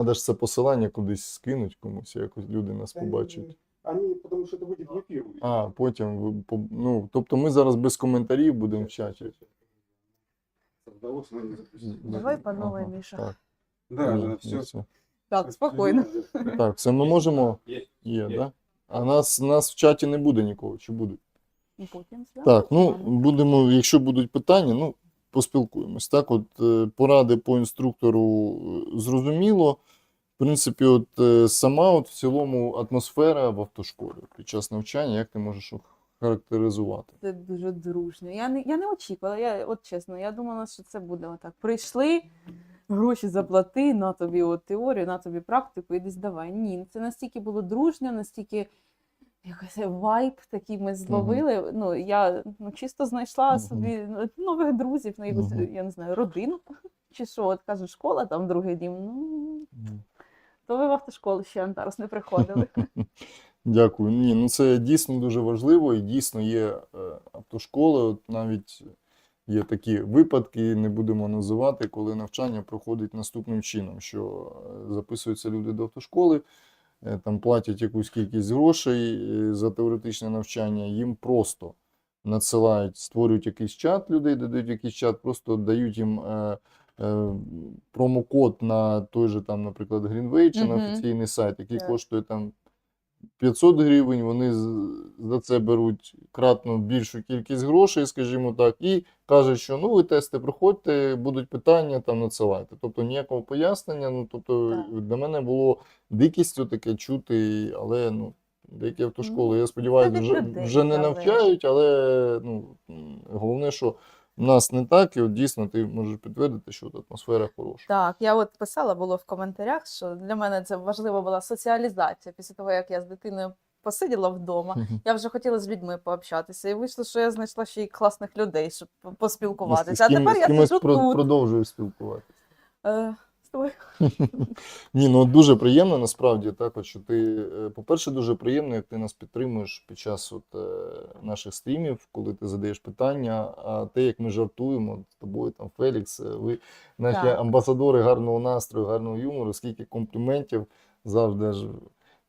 Треба ж це посилання кудись скинуть комусь, якось люди нас побачать. Они, потому что это будет блокируют. А, потім ви по- ну, тобто ми зараз без коментарів будемо в чаті. Создалось, но не запустилось. Давай по новой, Ага, Миша. Так, Да, ну, да, ну, все. все. Так, спокійно. Так, це ми можемо. Є. Є, Є. да? А нас, нас в чаті не буде нікого, чи буде? І потім Так, ну будемо, якщо будуть питання, ну поспілкуємось. Так, от е, поради по інструктору е, зрозуміло. В принципі, от е, сама от в цілому атмосфера в автошколі під час навчання, як ти можеш характеризувати? Це дуже дружньо. Я не, я не очікувала, я, от чесно, я думала, що це буде отак. Прийшли, гроші заплати, на тобі от теорію, на тобі практику, і десь давай. Ні, це настільки було дружньо, настільки якийсь вайб такий ми зловили. Ну, я ну, чисто знайшла Мгм. собі ну, нових друзів, ну, якусь, Мгм. я не знаю, родину. Чи що, от кажу, школа, там другий дім. Ну, то ви в автошколу ще Антарус не приходили. Дякую. Ні, ну це дійсно дуже важливо, і дійсно є е, автошколи, от навіть є такі випадки, не будемо називати, коли навчання проходить наступним чином, що е, записуються люди до автошколи, там платять якусь кількість грошей е, за теоретичне навчання, їм просто надсилають, створюють якийсь чат людей, додають якийсь чат, просто дають їм е, е, промокод на той же там, наприклад, Greenway чи на офіційний сайт, який yeah. коштує там 500 гривень, вони за це беруть кратно більшу кількість грошей, скажімо так, і кажуть, що ну ви тести проходьте, будуть питання, там надсилайте. Тобто ніякого пояснення. Ну тобто Так. для мене було дикістю таке чути, але ну. Деякі автошколи, я Ну, сподіваюся, вже, вже не навчають, але ну, головне, що в нас не так, і от дійсно ти можеш підтвердити, що от атмосфера хороша. Так, я от писала було в коментарях, що для мене це важлива була соціалізація. Після того, як я з дитиною посиділа вдома, я вже хотіла з людьми пообщатися. І вийшло, що я знайшла ще й класних людей, щоб по- Ну, з- поспілкуватися. А тепер з я сижу тут. продовжую спілкуватися. Е, тобою. Ні, ну дуже приємно насправді так, от, що ти, е, по-перше, дуже приємно, як ти нас підтримуєш під час от, е, наших стрімів, коли ти задаєш питання. А те, як ми жартуємо з тобою, там Фелікс, е, ви наші Так. амбасадори гарного настрою, гарного юмору, скільки компліментів завжди ж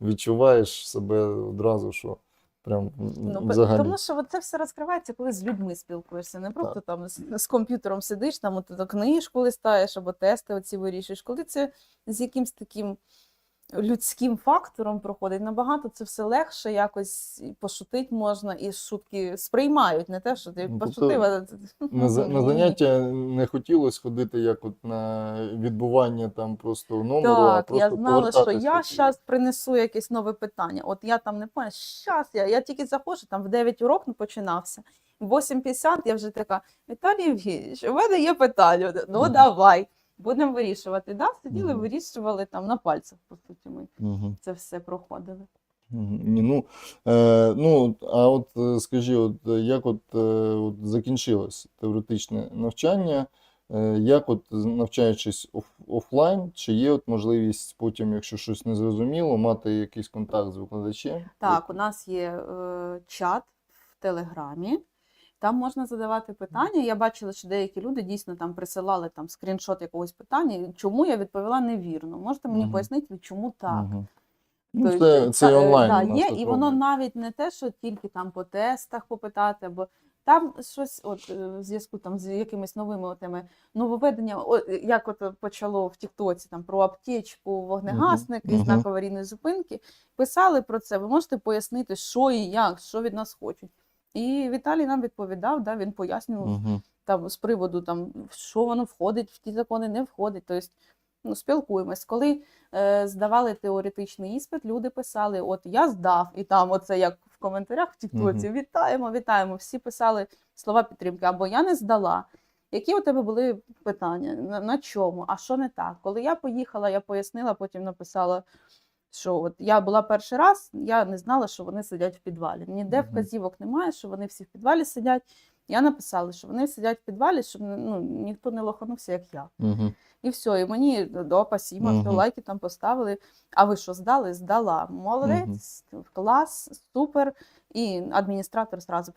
відчуваєш себе одразу, що прям Ну, взагалі. Тому що це все розкривається, коли з людьми спілкуєшся. Не просто там з, з комп'ютером сидиш, там от, книжку листаєш або тести оці вирішуєш. Коли це з якимсь таким людським фактором проходить, набагато це все легше, якось пошутить можна, і шутки сприймають, не те, що ти Ну, тобто пошутив. а- На, за- на заняття не хотілося ходити як от на відбування там просто номеру, а Так, просто я знала, що повертатись я хотілося. зараз принесу якесь нове питання. От я там не поняла, щас я, я тільки заходжу, там в 9 урок не починався. В 8.50 я вже така, Віталій Євгенійович, у мене є питання. Ну Мгм. давай, будемо вирішувати. Да? Сиділи, Мгм. вирішували там на пальцях, по суті, ми Мгм. це все проходили. Мгм. Ні, ну, е, ну, а от е, скажи, от, е, як от, е, от закінчилось теоретичне навчання, е, як от з- навчаючись оф, офлайн, чи є от можливість потім, якщо щось не зрозуміло, мати якийсь контакт з викладачем? Так, у нас є е, чат в Телеграмі. Там можна задавати питання. Я бачила, що деякі люди дійсно там присилали там скріншот якогось питання. Чому я відповіла невірно? Можете мені Мгм. пояснити, чому так? Мгм. Ну, Тобто, це, це та- е, онлайн. у є, і воно навіть не те, що тільки там по тестах попитати, або там щось, от е, в зв'язку там з якимись новими теми нововведення, о, е, як от почало в Тіктоці там про аптечку, вогнегасники, мгм. знак аварійної зупинки. Писали про це. Ви можете пояснити, що і як, що від нас хочуть. І Віталій нам відповідав, да, він пояснював Мгм. там з приводу там, що воно входить, в ті закони не входить. Тобто, ну, спілкуємось. Коли е, здавали теоретичний іспит, люди писали: От я здав, і там, оце як в коментарях в Тіктоці, вітаємо, вітаємо. Всі писали слова підтримки, або я не здала. Які у тебе були питання? На, на чому? А що не так? Коли я поїхала, я пояснила, потім написала, що от я була перший раз, я не знала, що вони сидять в підвалі. Ніде вказівок немає, що вони всі в підвалі сидять. Я написала, що вони сидять в підвалі, щоб ну, ніхто не лоханувся, як я. Мгм. І все, і мені до спасіба, хто лайки там поставили. А ви що здали? Здала. Молодець, клас, супер. І адміністратор зразу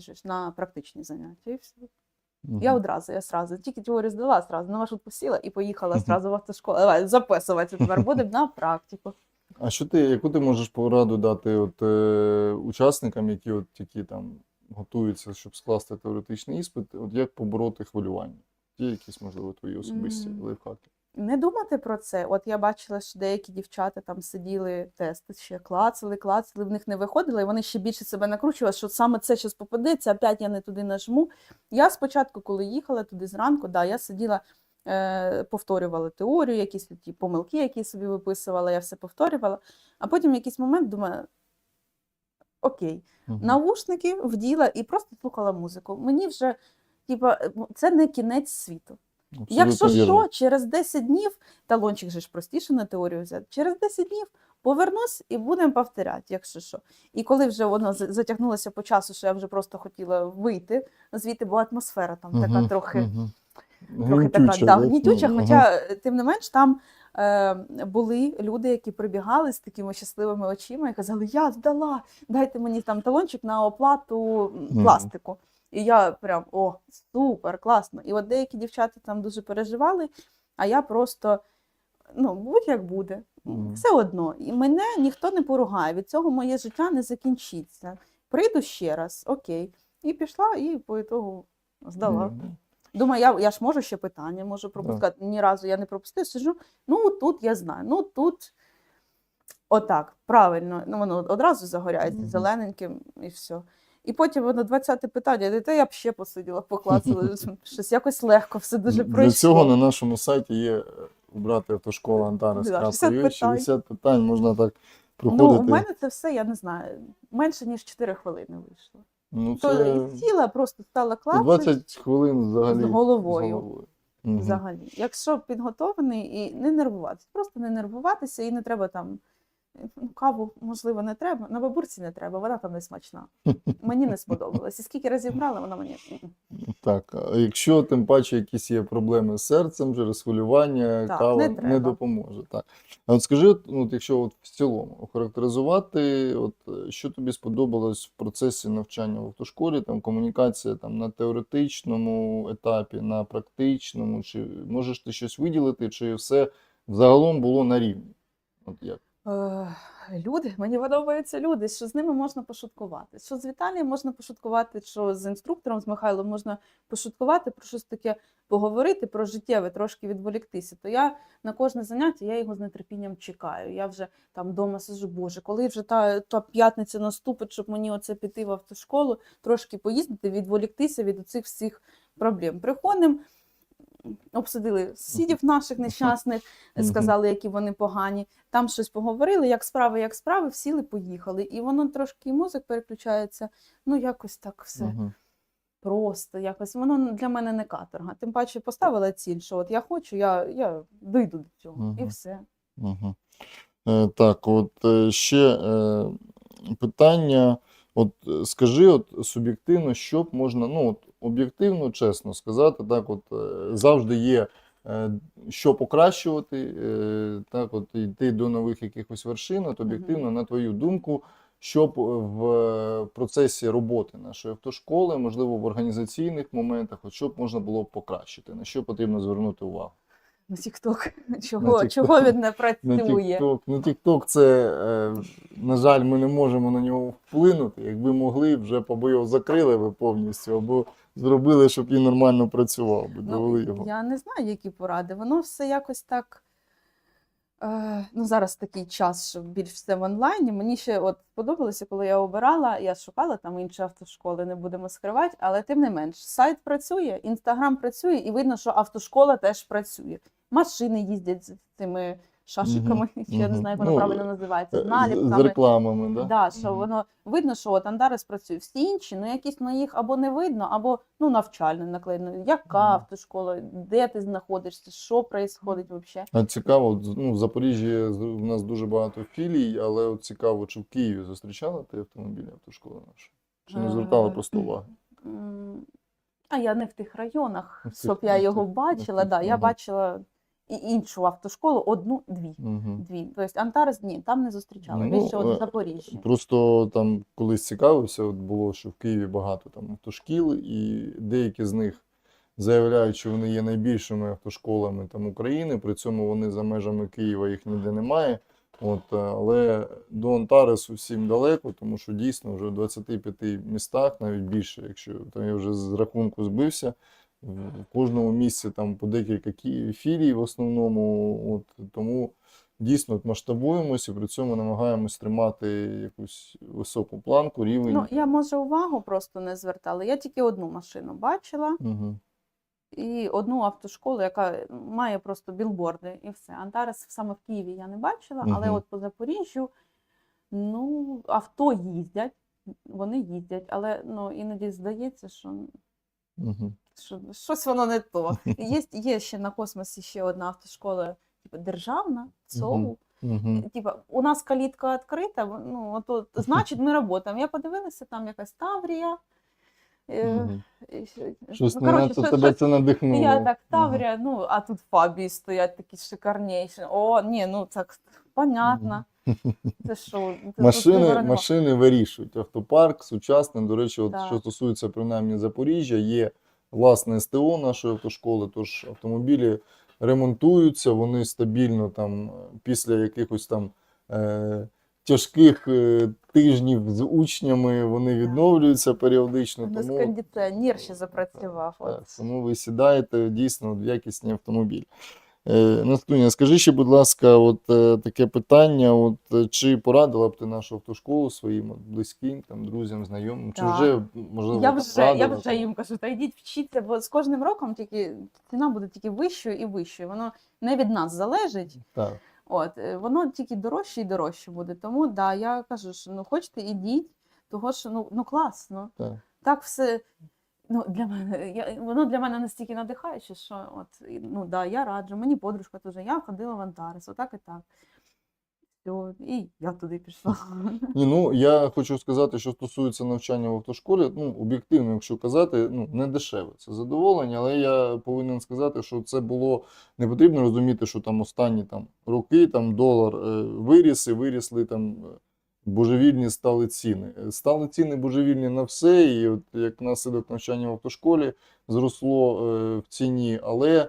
же ж на практичні заняття. І все. Я одразу, я сразу, тільки теорію здала, сразу на маршрут посіла і поїхала сразу в автошколу. Давай, записуватися тепер будемо на практику. А що ти, яку ти можеш пораду дати от, е, учасникам, які от тільки там готуються, щоб скласти теоретичний іспит, от як побороти хвилювання? Є якісь, можливо, твої особисті лайфхаки? Не думати про це. От я бачила, що деякі дівчата там сиділи, тести ще клацали, клацали, в них не виходило, і вони ще більше себе накручували, що саме це зараз попадеться, опять я не туди нажму. Я спочатку, коли їхала туди зранку, да, я сиділа, е, повторювала теорію, якісь ті помилки, які собі виписувала, я все повторювала. А потім в якийсь момент думаю, окей, Мгм. навушники вділа і просто слухала музику. Мені вже, типа, це не кінець світу. Абсолютно Якщо вірно. що, через 10 днів, талончик же ж простіше на теорію взяти, через 10 днів повернусь і будемо повторяти, якщо що. І коли вже воно затягнулося по часу, що я вже просто хотіла вийти звідти, бо атмосфера там така трохи, мгм. трохи така Гнітюча, да, да? гнітюча, Мгм. хоча, е, тим не менш, там е, були люди, які прибігали з такими щасливими очима і казали: Я здала, дайте мені там талончик на оплату м, Мгм. І я прям о, супер, класно. І от деякі дівчата там дуже переживали, а я просто ну, будь-як буде. Мгм. Все одно. І мене ніхто не поругає. Від цього моє життя не закінчиться. Прийду ще раз, окей. І пішла, і по ітогу здала. Мгм. Думаю, я, я ж можу ще питання, можу пропускати. Ні разу я не пропустив, сижу. Ну, тут я знаю, ну тут отак, правильно. Ну, воно одразу загоряється Мгм. зелененьким і все. І потім воно 20 питання, та я б ще посиділа, поклацала. Щось якось легко, все дуже Для пройшло. цього на нашому сайті є е, убрати автошкола Антарес. Да, 60 питань. 60 питань, можна так Ну, у мене це все, я не знаю, менше ніж 4 хвилини вийшло. Ну, То це і сіла, просто стала ну, клацати 20 хвилин взагалі. з головою. з головою. Мгм. Взагалі, якщо підготовлений і не нервуватися, просто не нервуватися і не треба там ну, каву, можливо, не треба. На бабурці не треба, вона там не смачна. Мені не сподобалось. І скільки разів брала, вона мені. Так, а якщо тим паче якісь є проблеми з серцем, через хвилювання, Так, кава не не, треба. допоможе. Так. А от скажи, от, ну, от якщо от в цілому охарактеризувати, от, е, що тобі сподобалось в процесі навчання в автошколі, там комунікація там, на теоретичному етапі, на практичному, чи можеш ти щось виділити, чи все взагалом було на рівні? От як? Е, Люди, мені подобаються люди, що з ними можна пошуткувати. Що з Віталієм можна пошуткувати, що з інструктором, з Михайлом можна пошуткувати, про щось таке поговорити, про життєве, трошки відволіктися. То я на кожне заняття я його з нетерпінням чекаю. Я вже там вдома сижу, боже, коли вже та, та п'ятниця наступить, щоб мені оце піти в автошколу, трошки поїздити, відволіктися від цих всіх проблем. Приходимо. Обсудили сусідів наших нещасних, сказали, які вони погані. Там щось поговорили, як справи, як справи, сіли, поїхали. І воно трошки і мозок переключається. Ну, якось так все просто. Якось воно для мене не каторга. Тим паче поставила ціль, що от я хочу, я, я дойду до цього. І Мгм. все. Угу. Е, так, от е, ще е, питання. От е, скажи, от суб'єктивно, що б можна, ну от об'єктивно, чесно сказати, так, от е, завжди є е, що покращувати, е, так, от йти до нових якихось вершин, от об'єктивно, на твою думку, щоб в процесі роботи нашої автошколи, можливо, в організаційних моментах, от щоб можна було б покращити, на що потрібно звернути увагу? На TikTok. Чого, TikTok. чого він не На працює? TikTok. Ну, TikTok це, е, на жаль, ми не можемо на нього вплинути. Якби могли, вже б його закрили ви повністю, або зробили, щоб він нормально працював, би довели Ну, його. я не знаю, які поради. Воно все якось так. Е, ну, зараз такий час, що більш все в онлайні. Мені ще от сподобалося, коли я обирала, я шукала там інші автошколи, не будемо скривати, але тим не менш, сайт працює, інстаграм працює, і видно, що автошкола теж працює. Машини їздять з цими шашиками, я не знаю, як воно Ну, правильно називається, Е, з з- З наліпками. рекламами, да? Да, що Мгм. воно видно, що от Андарес працює. Всі інші, ну якісь на їх або не видно, або ну навчально наклеєно. Яка Мгм. автошкола, де ти знаходишся, що відбувається взагалі. А цікаво, ну, в Запоріжжі в нас дуже багато філій, але от цікаво, чи в Києві зустрічала ти автомобілі автошколи наші? Чи не звертала Е, просто уваги? А я не в тих районах, щоб я його бачила. Да, я бачила і іншу автошколу, одну, дві. Угу. Дві. Тобто Антарес ні, там не зустрічала. Ну, Більше е, от в Запоріжжі. Просто там колись цікавився, от було, що в Києві багато там автошкіл, і деякі з них заявляють, що вони є найбільшими автошколами там України. При цьому вони за межами Києва їх ніде немає. От, е, але до Антаресу всім далеко, тому що дійсно вже в 25 містах, навіть більше, якщо там я вже з рахунку збився, в кожному місці там по декілька кі- філій в основному. От, тому дійсно от масштабуємося, при цьому намагаємось тримати якусь високу планку, рівень. Ну, я може увагу просто не звертала. Я тільки одну машину бачила Угу. і одну автошколу, яка має просто білборди і все. Антарес саме в Києві я не бачила, але от по Запоріжжю, ну, авто їздять, вони їздять, але ну, іноді здається, що Угу. Що щось воно не то. Є, є ще на космосі ще одна автошкола, типу, державна, ЦОУ. Угу. Типа, у нас калітка відкрита, ну, от, значить, ми працюємо. Я подивилася, там якась Таврія. е, ще- Щось ну, коротше, щось- тебе щось- це надихнуло. Я так. Таврія, ну, а тут Фабії стоять такі шикарніші. О, ні, ну так понятно. Це що? Це Машини, машини вирішують. Автопарк сучасний. До речі, от, що стосується принаймні Запоріжжя, є власне СТО нашої автошколи, тож автомобілі ремонтуються, вони стабільно там після якихось там е, тяжких е, тижнів з учнями вони відновлюються періодично. У нас Тому, кондиціонер ще запрацював. так, тому ви сідаєте дійсно в якісний автомобіль. Е, скажи ще, будь ласка, от е, таке питання: от е, чи порадила б ти нашу автошколу своїм от, близьким, там, друзям, знайомим? Чи Так. вже можливо Я вже, я вже їм кажу, та йдіть вчіться, бо з кожним роком тільки ціна буде тільки вищою і вищою. Воно не від нас залежить. Так. От, е, воно тільки дорожче і дорожче буде. Тому да, я кажу, що ну хочете, ідіть, того що ну, ну класно. Так. Так все. Ну, для мене, я, воно для мене настільки надихаюче, що от, ну, да, я раджу, мені подружка теж, я ходила в Антарес, отак і так. І я туди пішла. Ні, ну я хочу сказати, що стосується навчання в автошколі, ну об'єктивно, якщо казати, ну не дешеве. Це задоволення, але я повинен сказати, що це було не потрібно розуміти, що там останні там роки там долар е, виріс і вирісли там е, божевільні стали ціни. Е, Стали ціни божевільні на все, і от як наслідок навчання в автошколі зросло е, в ціні, але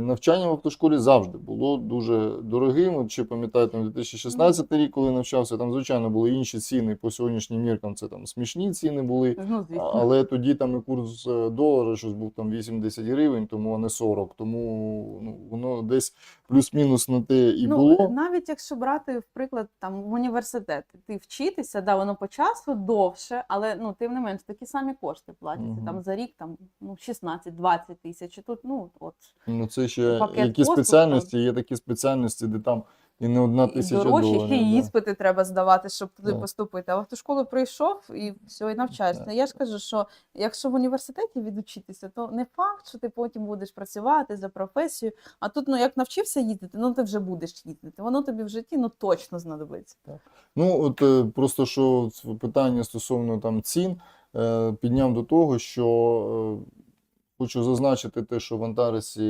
Навчання в автошколі завжди було дуже дорогим. От Чи пам'ятаєте, там 2016 рік, коли навчався, там, звичайно, були інші ціни по сьогоднішнім міркам, це там смішні ціни були. Ну. Але тоді там і курс е, долара щось був там 8-10 гривень, тому а не 40. Тому ну, воно десь плюс-мінус на те і ну, було. навіть якщо брати, в приклад, там в університет, ти вчитися, да, воно по часу довше, але ну, тим не менш такі самі кошти платяться. Мгм. Там за рік там, ну, 16-20 тисяч. Тут, ну, от, Ну це ще пакет які послуг там. спеціальності, є такі спеціальності, де там і не одна тисяча дорожчі, ще доларів. й да. іспити треба здавати, щоб туди Так. поступити. А в автошколу прийшов і все, і навчаєшся. Так. Я ж кажу, що якщо в університеті відучитися, то не факт, що ти потім будеш працювати за професію. А тут, ну як навчився їздити, ну ти вже будеш їздити. Воно тобі в житті ну точно знадобиться. Ну, от е, просто що питання стосовно там цін е, підняв до того, що е, хочу зазначити те, що в Антаресі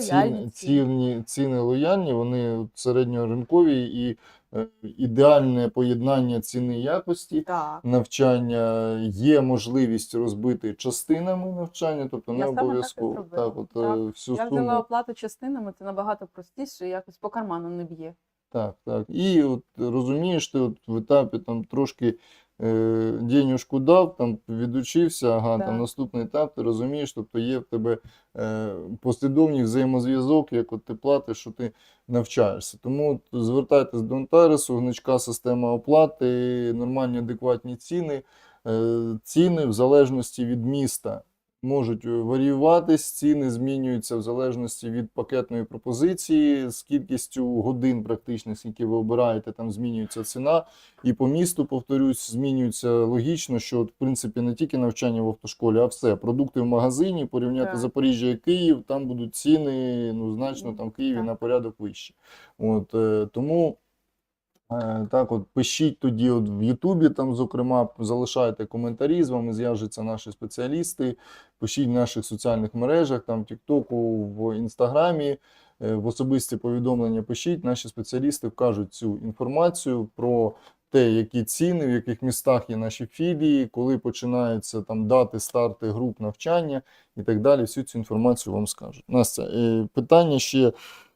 ціни, ціни. ціни, лояльні, вони середньоринкові і е, ідеальне поєднання ціни якості. Так. Навчання є можливість розбити частинами навчання, тобто не так обов'язково так, от е, Так. всю Я суму. взяла оплату частинами, це набагато простіше, якось по карману не б'є. Так, так. І от розумієш, ти от в етапі там трошки е, денюжку дав, там відучився, ага, там наступний етап, ти розумієш, тобто є в тебе е, послідовний взаємозв'язок, як от ти платиш, що ти навчаєшся. Тому от звертайтесь до Антаресу, гнучка система оплати, нормальні адекватні ціни. Е, ціни в залежності від міста можуть е, варіюватись, ціни змінюються в залежності від пакетної пропозиції, з кількістю годин практично, скільки ви обираєте, там змінюється ціна. І по місту, повторюсь, змінюється логічно, що в принципі не тільки навчання в автошколі, а все. Продукти в магазині, порівняти Так. Запоріжжя і Київ, там будуть ціни ну, значно там в Києві Так. на порядок вищі. От, е, тому. Е, Так, от пишіть тоді от в Ютубі, там, зокрема, залишайте коментарі, з вами зв'яжуться наші спеціалісти. Пишіть в наших соціальних мережах, там, в Тіктоку, в Інстаграмі, е, в особисті повідомлення пишіть. Наші спеціалісти вкажуть цю інформацію про те, які ціни, в яких містах є наші філії, коли починаються там дати старти груп навчання і так далі. Всю цю інформацію вам скажуть. Настя, е, питання ще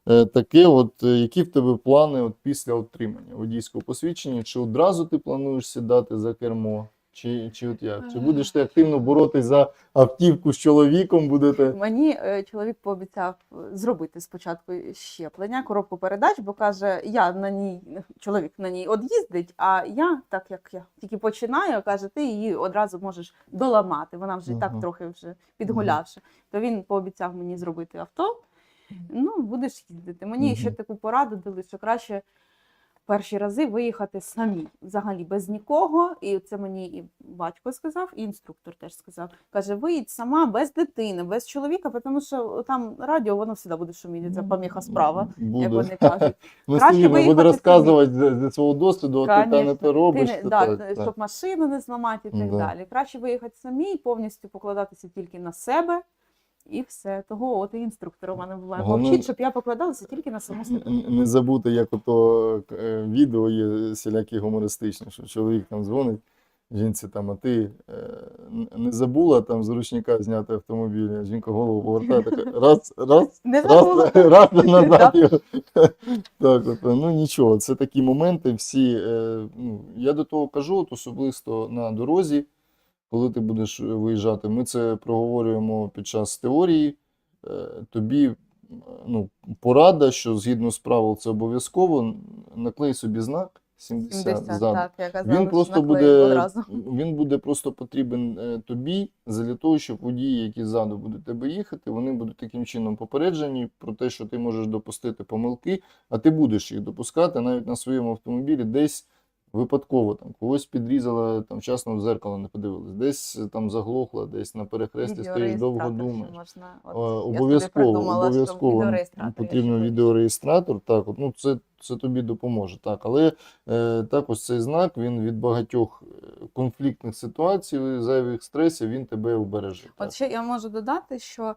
таке: от е, які в тебе плани от після отримання водійського посвідчення? Чи одразу ти плануєш сідати за кермо? Чи, чи от як? Чи Е. будеш ти активно боротись за автівку з чоловіком? Будете? Мені е, чоловік пообіцяв е, зробити спочатку щеплення, коробку передач, бо каже, я на ній, чоловік на ній от їздить, а я, так як я тільки починаю, каже, ти її одразу можеш доламати. Вона вже і так трохи вже підгулявши. То він пообіцяв мені зробити авто. Ну, будеш їздити. Мені Мгм. ще таку пораду дали, що краще перші рази виїхати самі, взагалі без нікого. І це мені і батько сказав, і інструктор теж сказав. Каже, виїдь сама без дитини, без чоловіка, тому що там радіо воно завжди буде шуміти, це поміха справа, як вони кажуть. Ну, Краще Сергій, розказувати зі, зі свого досвіду, а ти та не Конечно. робиш. Ти не, це да, так, щоб машину не зламати і так Да. далі. Краще виїхати самі і повністю покладатися тільки на себе. І все. Того от і інструктор у мене буває. Головне- Мовчить, щоб я покладалася тільки на саму себе. Не забути, як ото е, відео є всілякі гумористичні, що чоловік там дзвонить жінці там, а ти е, не забула там з ручника зняти автомобіль, а жінка голову повертає, така раз, раз, Не раз, забула. раз назад його. Так, от, ну нічого, це такі моменти всі. е, Ну, я до того кажу, от особисто на дорозі, коли ти будеш виїжджати, ми це проговорюємо під час теорії. Е, Тобі е, ну, порада, що згідно з правил це обов'язково, наклей собі знак 70, 70, так, я казала, Він просто буде, одразу. він буде просто потрібен е, тобі для того, щоб водії, які ззаду будуть тебе їхати, вони будуть таким чином попереджені про те, що ти можеш допустити помилки, а ти будеш їх допускати навіть на своєму автомобілі десь випадково там когось підрізала, там вчасно в зеркало не подивилась, десь е, там заглохла, десь на перехресті стоїш довго думаєш. можна. Е, Обов'язково, обов'язково потрібно відеореєстратор. Так, от, ну це, це тобі допоможе. Так, але е, також цей знак він від багатьох е, конфліктних ситуацій, зайвих стресів, він тебе убереже. Так. От ще я можу додати, що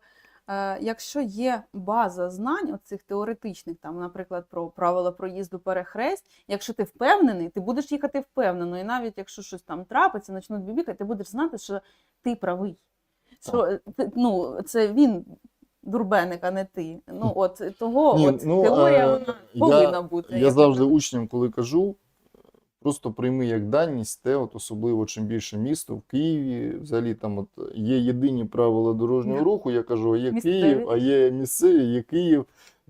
якщо є база знань, оцих теоретичних, там, наприклад, про правила проїзду перехресть, якщо ти впевнений, ти будеш їхати впевнено. І навіть якщо щось там трапиться, почнуть бібікати, ти будеш знати, що ти правий. Що е, ну, це він. Дурбеник, а не ти. Ну от того, Ні, от ну, теорія е, вона я- повинна бути. Я завжди учням, коли кажу, просто прийми як даність те, от особливо чим більше місто в Києві, взагалі там от є єдині правила дорожнього руху. Я кажу, є Місцеві. Київ, а є місцеві, є Київ.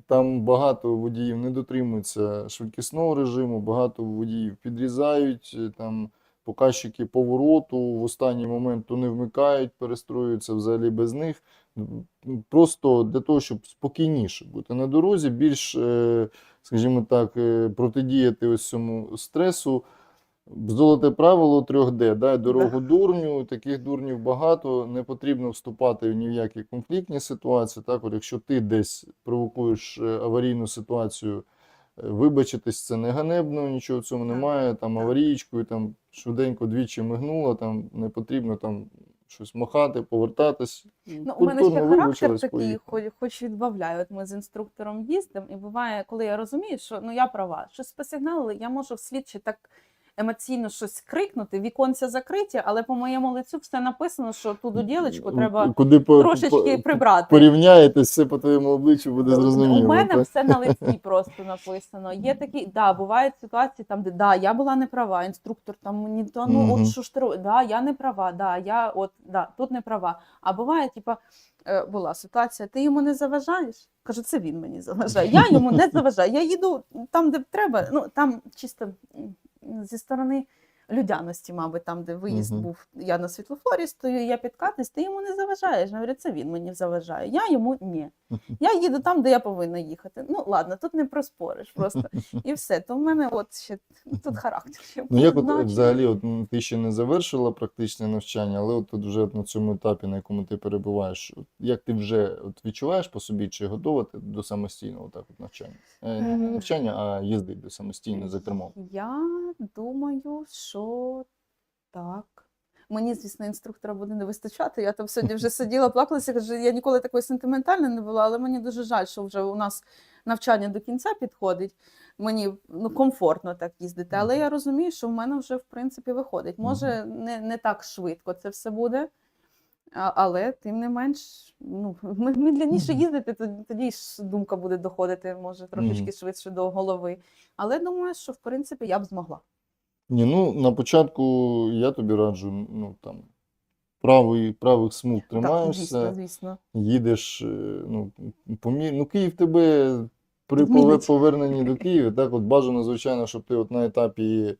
Там багато водіїв не дотримуються швидкісного режиму, багато водіїв підрізають е, там. Показчики повороту в останній момент то не вмикають, перестроюються взагалі без них. Просто для того, щоб спокійніше бути на дорозі, більш, е, скажімо так, е, протидіяти ось цьому стресу. Золоте правило 3D, дай дорогу дурню, таких дурнів багато, не потрібно вступати ні в які конфліктні ситуації. Так, от якщо ти десь провокуєш е, аварійну ситуацію, е, вибачитись це не ганебно, нічого в цьому немає. Там аварійкою, там швиденько двічі мигнула, там не потрібно там щось махати, повертатись. Ну, у мене ще характер такий, хоч, хоч відбавляю. От ми з інструктором їздимо, і буває, коли я розумію, що ну я права, щось посигналили, я можу вслід ще так емоційно щось крикнути, віконця закриті, але по моєму лицю все написано, що туди ділечку треба Куди по, трошечки по- прибрати. порівняєтесь, все по твоєму обличчю буде зрозуміло. У мене так? все на лиці просто написано. Є такі, да, бувають ситуації там, де да, я була не права, інструктор там мені то ну Мгм. от що ж ти? Да, я не права, да, я от да, тут не права. А буває, типа, е, була ситуація, ти йому не заважаєш? Кажу, це він мені заважає. Я йому не заважаю. Я їду там, де треба. Ну там чисто м, зі сторони. Людяності, мабуть, там, де виїзд Мгм. був, я на світлофорі стою, я підкатуюсь, ти йому не заважаєш. Я говорю, це він мені заважає. Я йому ні. Я їду там, де я повинна їхати. Ну ладно, тут не проспориш просто. І все. То в мене от ще тут характер. Ще Ну як от взагалі, от ти ще не завершила практичне навчання, але от вже от на цьому етапі, на якому ти перебуваєш, от як ти вже от відчуваєш по собі, чи готова ти до самостійного так от навчання? Е, навчання, а їзди до самостійно за кермом. Я думаю, що так. Мені, звісно, інструктора буде не вистачати. Я там сьогодні вже сиділа, плакалася, кажу, я ніколи такої сентиментальної не була, але мені дуже жаль, що вже у нас навчання до кінця підходить. Мені ну, комфортно так їздити. Але я розумію, що в мене вже в принципі виходить. Може, не, не так швидко це все буде. Але тим не менш, ну, медляніше їздити, тоді ж думка буде доходити, може, трошечки швидше до голови. Але думаю, що в принципі я б змогла. Ні, ну на початку я тобі раджу, ну там правий, правих смуг Так, тримаєшся, звісно, звісно. їдеш, е, ну, помір... ну Київ тебе при пове- поверненні до Києва, так от бажано, звичайно, щоб ти от на етапі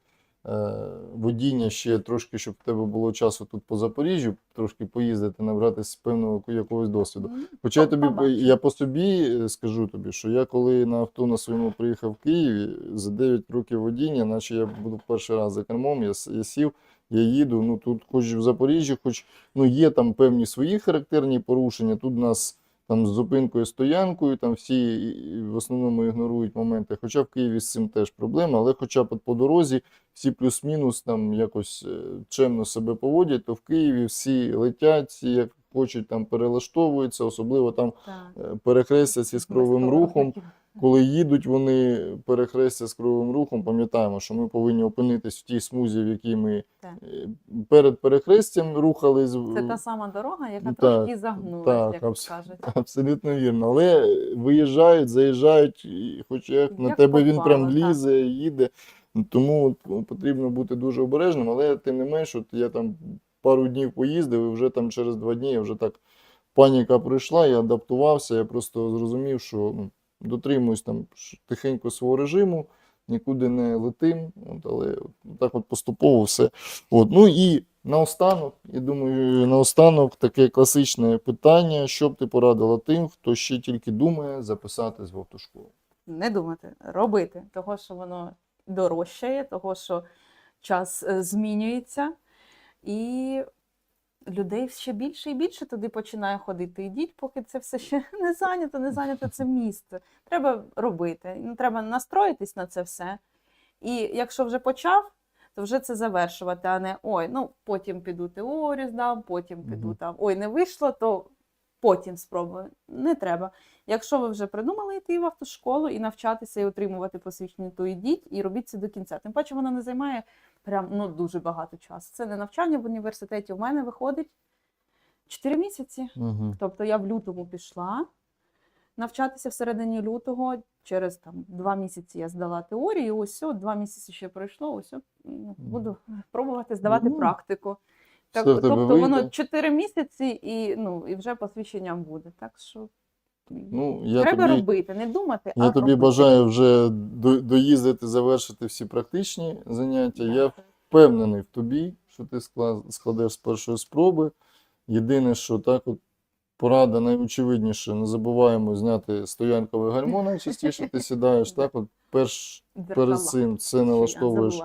водіння ще трошки, щоб в тебе було часу тут по Запоріжжю, трошки поїздити, набратися певного якогось досвіду. Ну, Хоча я по- тобі я по собі е, скажу тобі, що я коли на авто на своєму приїхав в Києві за 9 років водіння, наче я буду перший раз за кермом, я, я сів, я їду. Ну тут, хоч в Запоріжжі, хоч ну є там певні свої характерні порушення. Тут у нас там з зупинкою, стоянкою, там всі в основному ігнорують моменти. Хоча в Києві з цим теж проблема, але хоча б по дорозі всі плюс-мінус там якось е, чемно себе поводять, то в Києві всі летять, всі як хочуть там перелаштовуються, особливо там перехрестяться з скровим рухом. Коли їдуть вони перехрестя з кровим рухом, пам'ятаємо, що ми повинні опинитись в тій смузі, в якій ми Так. е, перед перехрестям рухались. Це та сама дорога, яка Так, трошки загнулася, як абс- кажуть. Абсолютно вірно. Але виїжджають, заїжджають, і хоч як на Як тебе він прям попало, так. лізе, їде. Тому ну, потрібно бути дуже обережним. Але тим не менш, от я там пару днів поїздив, і вже там через два дні я вже так паніка прийшла, я адаптувався, я просто зрозумів, що ну, дотримуюсь там тихенько свого режиму, нікуди не летим. От, але от, так от поступово все. От, ну і наостанок, я думаю, наостанок таке класичне питання: що б ти порадила тим, хто ще тільки думає записатись в автошколу? Не думати, робити, того, що воно дорожчає, того, що час е, змінюється, і людей ще більше і більше туди починає ходити. Ідіть, поки це все ще не зайнято, не зайнято це місце. Треба робити, ну, треба настроїтись на це все. І якщо вже почав, то вже це завершувати, а не ой, ну потім піду теорію здам, потім піду там. Ой, не вийшло, то потім спробую. Не треба. Якщо ви вже придумали йти в автошколу і навчатися і отримувати посвідчення, то йдіть і робіть це до кінця. Тим паче воно не займає прям ну, дуже багато часу. Це не навчання в університеті. У мене виходить 4 місяці. Угу. Тобто я в лютому пішла навчатися всередині лютого. Через там два місяці я здала теорію. Ось о, два місяці ще пройшло. Ось о, буду пробувати здавати Ну, практику. Так, все в тебе тобто воно вийде. 4 місяці і, ну, і вже посвідчення буде. Так що Ну, я треба тобі, робити, не думати, а я тобі робити. бажаю вже до- доїздити, завершити всі практичні заняття. Я впевнений в тобі, що ти скла- складеш з першої спроби. Єдине, що так от порада найочевидніше, не забуваємо зняти стоянкове гальмо, найчастіше ти сідаєш, так от перш Дзеркала. перед цим це налаштовуєш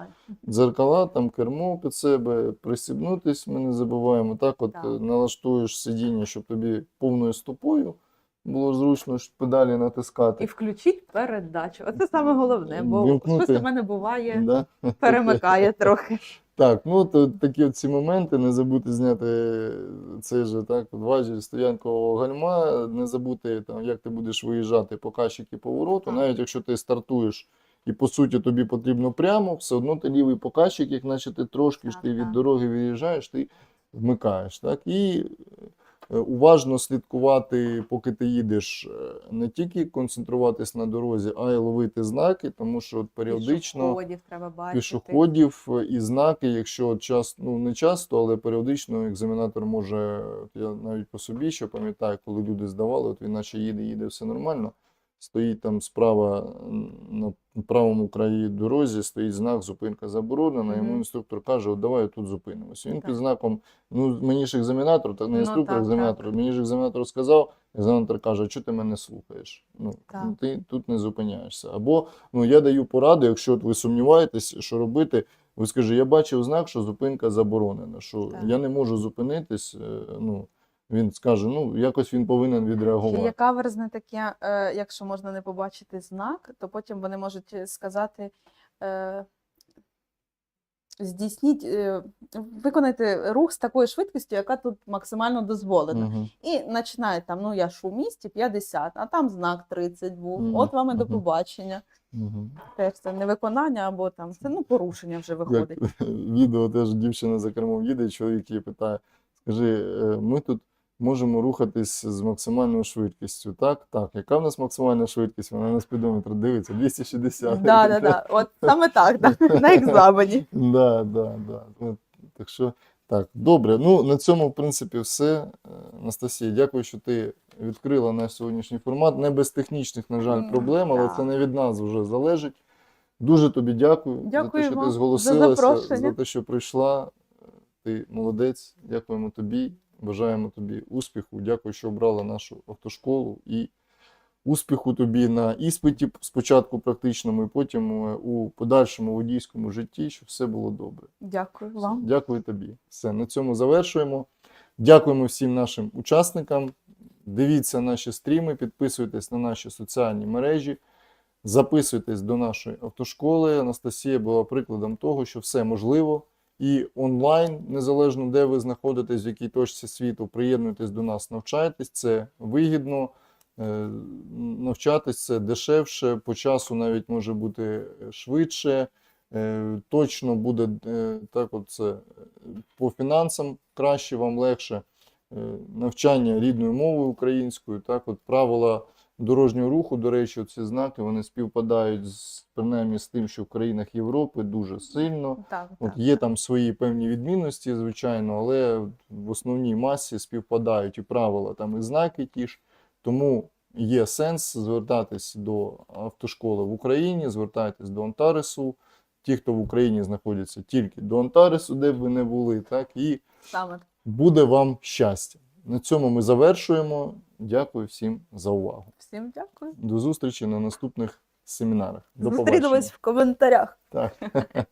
дзеркала, там кермо під себе, пристібнутись, ми не забуваємо. Так, от Так. е, налаштуєш сидіння, щоб тобі повною стопою було зручно педалі натискати. І включіть передачу. Оце саме головне, бо Вимкнути. щось у мене буває, Да? перемикає трохи. Так, ну то такі ці моменти, не забути зняти цей же так, важі важіль стоянкового гальма, не забути, там, як ти будеш виїжджати показчик і повороту, навіть якщо ти стартуєш і по суті тобі потрібно прямо, все одно ти лівий показчик, як наче ти трошки ж ти від дороги від'їжджаєш, ти вмикаєш. Так? І е, уважно слідкувати, поки ти їдеш, е, не тільки концентруватись на дорозі, а й ловити знаки, тому що от періодично Пішоходів треба бачити. пішоходів е, і знаки, якщо час, ну не часто, але періодично екзаменатор може, я навіть по собі ще пам'ятаю, коли люди здавали, от він наче їде, їде, все нормально. Стоїть там справа на правому краї дорозі, стоїть знак зупинка заборонена. Йому Мгм. інструктор каже: От давай тут зупинимося. Він Так. під знаком, ну мені ж екзаменатор, та не Ну, інструктор, так, екзаменатор. так. Мені ж екзаменатор сказав, екзаменатор каже, що ти мене слухаєш? Ну, Так. ти тут не зупиняєшся. Або ну я даю пораду, якщо ви сумніваєтесь, що робити. Ви скажи, я бачив знак, що зупинка заборонена, що Так. я не можу зупинитись. е, Ну, він скаже, ну якось він повинен відреагувати. є каверзне таке, е, якщо можна не побачити знак, то потім вони можуть сказати. Е, здійсніть, е, виконайте рух з такою швидкістю, яка тут максимально дозволена. Мгм. І починає там, ну я ж у місті 50, а там знак 30 був. Мгм, От вам і до побачення. Мгм. Теж це невиконання або там це ну порушення вже Як виходить. відео теж дівчина за кермом їде, чоловік її питає: скажи, е, ми тут можемо рухатись з максимальною швидкістю. Так, так. Яка в нас максимальна швидкість? Вона на спідометр дивиться 260. Да, да, да. От саме так, да. на екзамені. Да, да, да. От, Так що так, добре. Ну на цьому, в принципі, все. Е, Анастасія, дякую, що ти відкрила наш сьогоднішній формат. Не без технічних, на жаль, проблем, але так. це не від нас вже залежить. Дуже тобі дякую, Дякую за те, що вам ти зголосилася, запрошення. за те, що прийшла. Ти молодець. Дякуємо тобі. Бажаємо тобі успіху. Дякую, що обрала нашу автошколу і успіху тобі на іспиті спочатку практичному, і потім е, у подальшому водійському житті, щоб все було добре. Дякую вам. Дякую тобі. Все, на цьому завершуємо. Дякуємо всім нашим учасникам. Дивіться наші стріми, підписуйтесь на наші соціальні мережі, записуйтесь до нашої автошколи. Анастасія була прикладом того, що все можливо. І онлайн, незалежно де ви знаходитесь, в якій точці світу, приєднуйтесь до нас, навчайтесь. Це вигідно. Е, Навчатись це дешевше, по часу навіть може бути швидше. Е, Точно буде е, так, от це е, по фінансам краще, вам легше. Е, Навчання рідною мовою українською, так, от правила дорожнього руху, до речі, ці знаки вони співпадають з принаймні з тим, що в країнах Європи дуже сильно. Так, От так. є там свої певні відмінності, звичайно, але в основній масі співпадають і правила, там і знаки ті ж. Тому є сенс звертатись до автошколи в Україні, звертайтесь до Антаресу. Ті, хто в Україні знаходяться тільки до Антаресу, де б ви не були, так і Саме буде вам щастя. На цьому ми завершуємо. Дякую всім за увагу. Всім дякую. До зустрічі на наступних семінарах. До побачення. Зустрінемось в коментарях. Так.